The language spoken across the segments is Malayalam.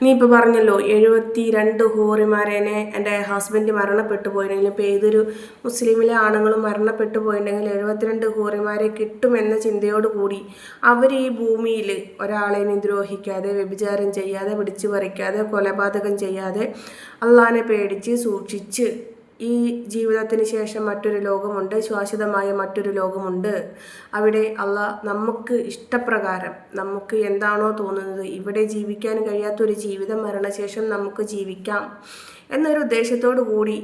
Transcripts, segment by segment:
നീ ഇപ്പോൾ പറഞ്ഞല്ലോ എഴുപത്തി രണ്ട് ഹൂറിമാരേനെ എന്റെ ഹസ്ബൻഡ് മരണപ്പെട്ടു പോയിരുന്നെങ്കിൽ ഇപ്പോൾ ഏതൊരു മുസ്ലിമിലെ ആണുങ്ങളും മരണപ്പെട്ടു പോയിട്ടുണ്ടെങ്കിൽ എഴുപത്തിരണ്ട് ഹൂറിമാരെ കിട്ടുമെന്ന ചിന്തയോട് കൂടി അവർ ഈ ഭൂമിയിൽ ഒരാളെയും ദ്രോഹിക്കാതെ വ്യഭിചാരം ചെയ്യാതെ പിടിച്ചു പറിക്കാതെ കൊലപാതകം ചെയ്യാതെ അള്ളാനെ പേടിച്ച് സൂക്ഷിച്ച് ഈ ജീവിതത്തിന് ശേഷം മറ്റൊരു ലോകമുണ്ട് ശാശ്വതമായ മറ്റൊരു ലോകമുണ്ട്. അവിടെ അല്ല നമുക്ക് ഇഷ്ടപ്രകാരം നമുക്ക് എന്താണോ തോന്നുന്നത് ഇവിടെ ജീവിക്കാൻ കഴിയാത്തൊരു ജീവിതം മരണശേഷം നമുക്ക് ജീവിക്കാം എന്നൊരു ഉദ്ദേശത്തോടു കൂടി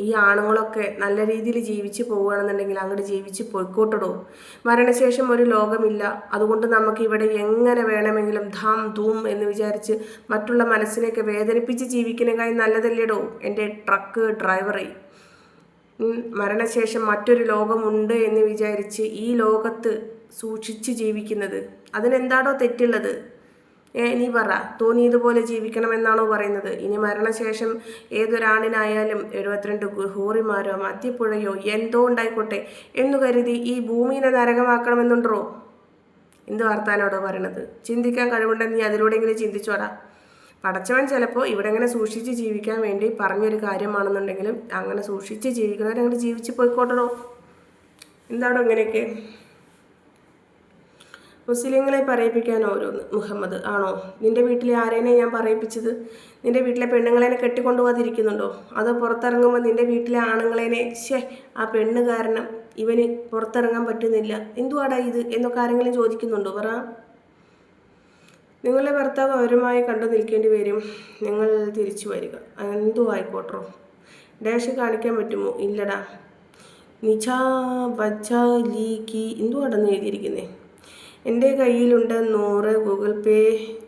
ഈ ആണുങ്ങളൊക്കെ നല്ല രീതിയിൽ ജീവിച്ച് പോവുകയാണെന്നുണ്ടെങ്കിൽ അങ്ങോട്ട് ജീവിച്ച് പോയിക്കോട്ടടോ. മരണശേഷം ഒരു ലോകമില്ല. അതുകൊണ്ട് നമുക്ക് ഇവിടെ എങ്ങനെ വേണമെങ്കിലും ധാം ധൂം എന്ന് വിചാരിച്ച് മറ്റുള്ള മനസ്സിനെയൊക്കെ വേദനിപ്പിച്ച് ജീവിക്കുന്നതിനായി നല്ലതല്ലേടോ എന്റെ ട്രക്ക് ഡ്രൈവറെ. മരണശേഷം മറ്റൊരു ലോകമുണ്ട് എന്ന് വിചാരിച്ച് ഈ ലോകത്ത് സൂക്ഷിച്ച് ജീവിക്കുന്നത്. അതിനെന്താണോ തെറ്റുള്ളത്? ഏ നീ പറ. തോന്നിയതുപോലെ ജീവിക്കണമെന്നാണോ പറയുന്നത്? ഇനി മരണശേഷം ഏതൊരാണിനായാലും എഴുപത്തിരണ്ട് ഹൂറിമാരോ മദ്യപ്പുഴയോ എന്തോ ഉണ്ടായിക്കോട്ടെ എന്നു കരുതി ഈ ഭൂമിയെ നരകമാക്കണമെന്നുണ്ടോ? എന്ത് വർത്താനോടോ പറയണത്? ചിന്തിക്കാൻ കഴിവുണ്ടെന്ന് നീ അതിലൂടെങ്കിലും ചിന്തിച്ചോടാ. പടച്ചവൻ ചിലപ്പോൾ ഇവിടെ ഇങ്ങനെ സൂക്ഷിച്ച് ജീവിക്കാൻ വേണ്ടി പറഞ്ഞൊരു കാര്യമാണെന്നുണ്ടെങ്കിലും അങ്ങനെ സൂക്ഷിച്ച് ജീവിക്കുന്നവരങ്ങനെ ജീവിച്ച് പോയിക്കോട്ടോ എന്താണോ ഇങ്ങനെയൊക്കെ? മുസ്ലിങ്ങളെ പറയിപ്പിക്കാൻ ഓരോന്ന്. മുഹമ്മദ് ആണോ? നിന്റെ വീട്ടിലെ ആരേനെ ഞാൻ പറയിപ്പിച്ചത്? നിന്റെ വീട്ടിലെ പെണ്ണുങ്ങളെ കെട്ടിക്കൊണ്ടുപോകാതിരിക്കുന്നുണ്ടോ? അതോ പുറത്തിറങ്ങുമ്പോൾ നിന്റെ വീട്ടിലെ ആണുങ്ങളേനെ ഷേ ആ പെണ്ണ് കാരണം ഇവന് പുറത്തിറങ്ങാൻ പറ്റുന്നില്ല? എന്തുവാടാ ഇത്? എന്നൊക്കെ ആരെങ്കിലും ചോദിക്കുന്നുണ്ടോ? പറ. നിങ്ങളുടെ ഭർത്താവ് അവരുമായി കണ്ടു നിൽക്കേണ്ടി വരും. നിങ്ങൾ തിരിച്ചു വരിക. എന്തു ആയിക്കോട്ടോ ഡാഷ് കാണിക്കാൻ പറ്റുമോ? ഇല്ലടാ. നിജാ ബച്ച ലീ കി. എന്തുവാടെന്ന് എഴുതിയിരിക്കുന്നേ? എന്റെ കയ്യിലുണ്ട് നൂറ് ഗൂഗിൾ പേ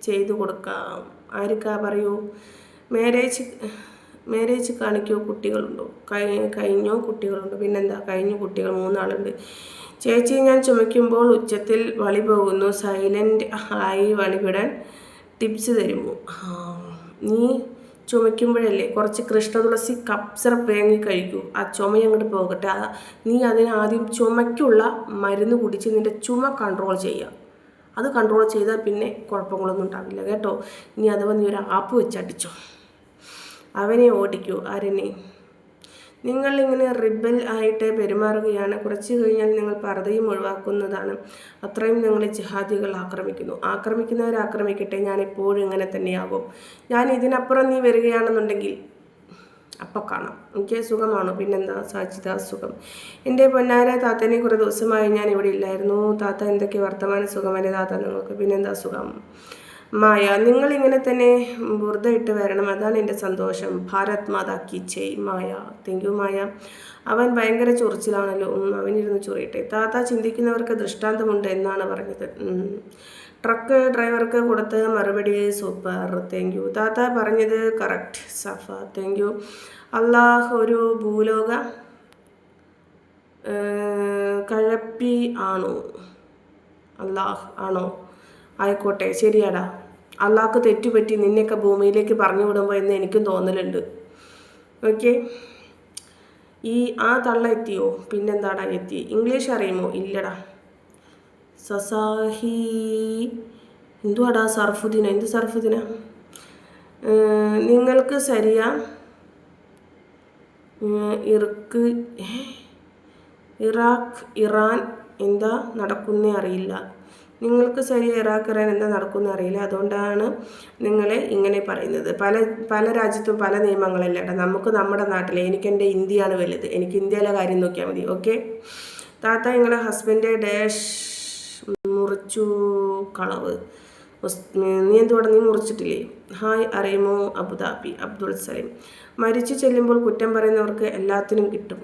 ചെയ്ത് കൊടുക്കാം. ആർക്കാ പറയൂ? മാരേജ് മാരേജ് കാണിക്കോ കുട്ടികളുണ്ടോ? കഴിഞ്ഞോ കുട്ടികളുണ്ടോ? പിന്നെന്താ? കഴിഞ്ഞു കുട്ടികൾ മൂന്നാളുണ്ട്. ചേച്ചി ഞാൻ ചുമയ്ക്കുമ്പോൾ ഉച്ചത്തിൽ വളി പോകുന്നു. സൈലന്റ് ആയി വളിവിടാൻ ടിപ്സ് തരുമോ? നീ ചുമയ്ക്കുമ്പോഴല്ലേ കുറച്ച് കൃഷ്ണതുളസി കപ്പ് സിറപ്പ് വേങ്ങി കഴിക്കൂ. ആ ചുമ അങ്ങോട്ട് പോകട്ടെ. ആ നീ അതിന് ആദ്യം ചുമയ്ക്കുള്ള മരുന്ന് കുടിച്ച് നിന്റെ ചുമ കൺട്രോൾ ചെയ്യുക. അത് കൺട്രോൾ ചെയ്താൽ പിന്നെ കുഴപ്പങ്ങളൊന്നും ഉണ്ടാവില്ല കേട്ടോ? ഇനി അഥവാ നീ ഒരു ആപ്പ് വെച്ചടിച്ചോ അവനെ ഓടിക്കൂ ആരെന്നെ? നിങ്ങൾ ഇങ്ങനെ റിബൽ ആയിട്ട് പെരുമാറുകയാണ്. കുറച്ച് കഴിഞ്ഞാൽ നിങ്ങൾ പർദ്ദയും ഒഴിവാക്കുന്നതാണ്. അത്രയും നിങ്ങളെ ജിഹാദികൾ ആക്രമിക്കുന്നു. ആക്രമിക്കുന്നവർ ആക്രമിക്കട്ടെ. ഞാൻ എപ്പോഴും ഇങ്ങനെ തന്നെയാകും. ഞാൻ ഇതിനപ്പുറം നീ വരികയാണെന്നുണ്ടെങ്കിൽ അപ്പം കാണാം. എനിക്ക് സുഖമാണോ? പിന്നെന്താ? സാജിത സുഖം. എന്റെ പൊന്നാര താത്തനെ കുറേ ദിവസമായി ഞാൻ ഇവിടെ ഇല്ലായിരുന്നു. താത്ത എന്തൊക്കെ വർത്തമാന സുഖം സുഖമല്ലേ താത്ത നിങ്ങൾക്ക്? പിന്നെന്താ സുഖം? മായ നിങ്ങൾ ഇങ്ങനെ തന്നെ ബുർദ ഇട്ട് വരണം. അതാണ് എന്റെ സന്തോഷം. ഭാരത് മാതാ കി മായ. Thank you Maya. അവൻ ഭയങ്കര ചൊറിച്ചിലാണല്ലോ. അവനിരുന്ന് ചൊറിയട്ടെ. താത്ത ചിന്തിക്കുന്നവർക്ക് ദൃഷ്ടാന്തമുണ്ട് എന്നാണ് പറഞ്ഞത്. ട്രക്ക് ഡ്രൈവർക്ക് കൊടുത്ത മറുപടി സൂപ്പർ. താങ്ക് യു താത്ത പറഞ്ഞത് correct Safa. Thank you Allah ഒരു ഭൂലോക കഴപ്പി ആണോ? അള്ളാഹ് ആണോ? ആയിക്കോട്ടെ. ശരിയാടാ. അള്ളാഹ്ക്ക് തെറ്റുപറ്റി നിന്നെയൊക്കെ ഭൂമിയിലേക്ക് പറഞ്ഞു വിടുമ്പോൾ എന്ന് എനിക്കും തോന്നലുണ്ട്. ഓക്കെ ഈ ആ തള്ള എത്തിയോ? പിന്നെന്താടാ എത്തി? ഇംഗ്ലീഷ് അറിയുമോ? ഇല്ലടാ. സസാഹി. എന്തുവാടാ സർഫുദിന എന്ത് സർഫുദിന നിങ്ങൾക്ക് സരിയ ഇർക്ക് ഇറാഖ് ഇറാൻ എന്താ നടക്കുന്നേ അറിയില്ല. നിങ്ങൾക്ക് ശരി ഇറാഖിറാൻ എന്താ നടക്കുമെന്ന് അറിയില്ല. അതുകൊണ്ടാണ് നിങ്ങളെ ഇങ്ങനെ പറയുന്നത്. പല പല രാജ്യത്തും പല നിയമങ്ങളല്ല നമുക്ക് നമ്മുടെ നാട്ടിലെ എനിക്ക് എന്റെ ഇന്ത്യയാണ് വലുത്. എനിക്ക് ഇന്ത്യയിലെ കാര്യം നോക്കിയാൽ മതി. ഓക്കെ? താത്ത നിങ്ങളെ ഹസ്ബൻഡ് ഡാഷ് മുറിച്ചു കളവ്. നീ എന്തുകൊണ്ട് നീ മുറിച്ചിട്ടില്ലേ? ഹായ് അറിയുമോ? Abu Dhabi Abdul Saleem. മരിച്ചു ചെല്ലുമ്പോൾ കുറ്റം പറയുന്നവർക്ക് എല്ലാത്തിനും കിട്ടും.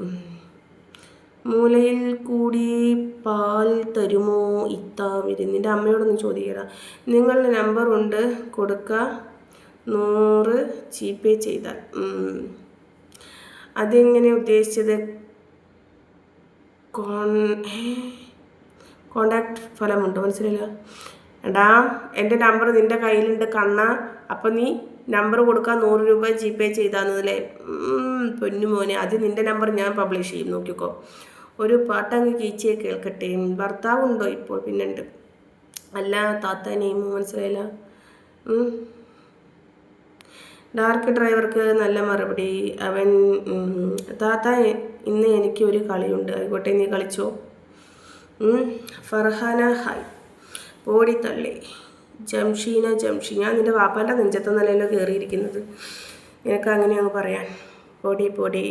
മൂലയിൽ കൂടി പാൽ തരുമോ? ഇത്താവിരി നിന്റെ അമ്മയോടൊന്ന് ചോദിക്കട. നിങ്ങളുടെ നമ്പർ ഉണ്ട്. കൊടുക്കുക നൂറ് ജിപേ ചെയ്താൽ. അതെങ്ങനെ ഉദ്ദേശിച്ചത്? കോൺ കോണ്ടാക്ട് ഫലമുണ്ട്? മനസ്സിലായില്ല. എടാ എന്റെ നമ്പർ നിന്റെ കയ്യിലുണ്ട് കണ്ണ. അപ്പം നീ നമ്പർ കൊടുക്കാൻ നൂറ് രൂപ ജി പേ ചെയ്താന്നതിലെ പൊന്നുമോനെ. അത് നിന്റെ നമ്പർ ഞാൻ പബ്ലിഷ് ചെയ്യും. നോക്കിക്കോ. ഒരു പാട്ടങ്ങ് ചേച്ചിയെ കേൾക്കട്ടെ. ഭർത്താവുണ്ടോ ഇപ്പോൾ? പിന്നുണ്ട് അല്ല താത്ത നെയ്മ് മനസ്സിലായില്ല ഡാർക്ക് ഡ്രൈവർക്ക് നല്ല മറുപടി. അവൻ താത്ത ഇന്ന് എനിക്ക് ഒരു കളിയുണ്ട്. ആയിക്കോട്ടെ നീ കളിച്ചോ. ഫർഹാന ഹായ്. തള്ളി ജംഷീന ജംഷി. ഞാൻ നിന്റെ വാപ്പാന്റെ നെഞ്ചത്തെ നിലയിലോ കയറിയിരിക്കുന്നത് നിനക്ക് അങ്ങനെ അങ്ങ് പറയാൻ. പൊടി പൊടി.